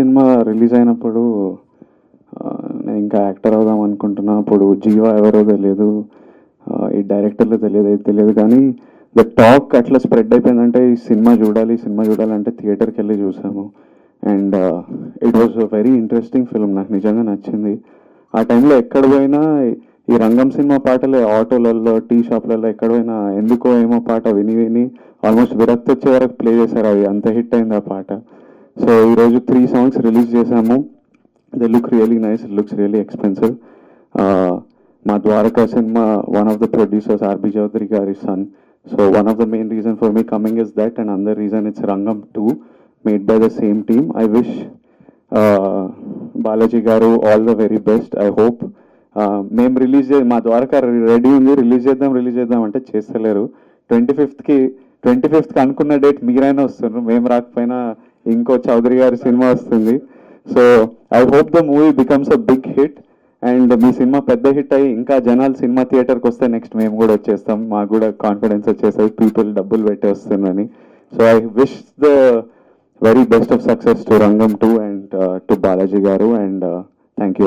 Cinema release అయినప్పుడు నేను ఇంకా యాక్టర్ అవుదాం అనుకుంటున్నా. అప్పుడు జీవా ఎవరో తెలియదు ఈ డైరెక్టర్లు తెలియదు తెలియదు కానీ ద టాక్ అట్లా స్ప్రెడ్ అయిపోయిందంటే ఈ సినిమా చూడాలి సినిమా చూడాలంటే థియేటర్కి వెళ్ళి చూసాము. And it was very interesting film. నాకు నిజంగా నచ్చింది. ఆ టైంలో ఎక్కడ పోయినా ఈ రంగం సినిమా పాటలే ఆటోలలో టీ షాప్లలో ఎక్కడ పోయినా ఎందుకో ఏమో పాట విని విని ఆల్మోస్ట్ విరక్తి వచ్చే వరకు ప్లే చేశారు. అవి అంత హిట్ అయింది ఆ పాట. సో ఈరోజు త్రీ సాంగ్స్ రిలీజ్ చేశాము. They look really nice looks really expensive మా Dwaraka cinema one of the producers RB Chowdary గారి son so one of the main reason for me coming is that and another reason it's Rangam two made by the same team I wish Balaji garu all the very best I hope మేము release చే మా Dwaraka ready ఉంది release చేద్దాం release చేద్దాం అంటే చేస్తలేరు. Twenty ఫిఫ్త్కి twenty ఫిఫ్త్కి అనుకున్న date మీరైనా వస్తున్నారు. మేము రాకపోయినా ఇంకో చౌదరి గారి సినిమా వస్తుంది. So I hope the movie becomes a big hit and me cinema పెద్ద హిట్ అయ్యి ఇంకా జనాలు సినిమా థియేటర్కి వస్తే నెక్స్ట్ మేము కూడా వచ్చేస్తాం. మాకు కూడా కాన్ఫిడెన్స్ వచ్చేస్తుంది. పీపుల్ డబ్బులు పెట్టి వస్తుందని. So I wish the very best of success to Rangam two and to Balaji garu and thank you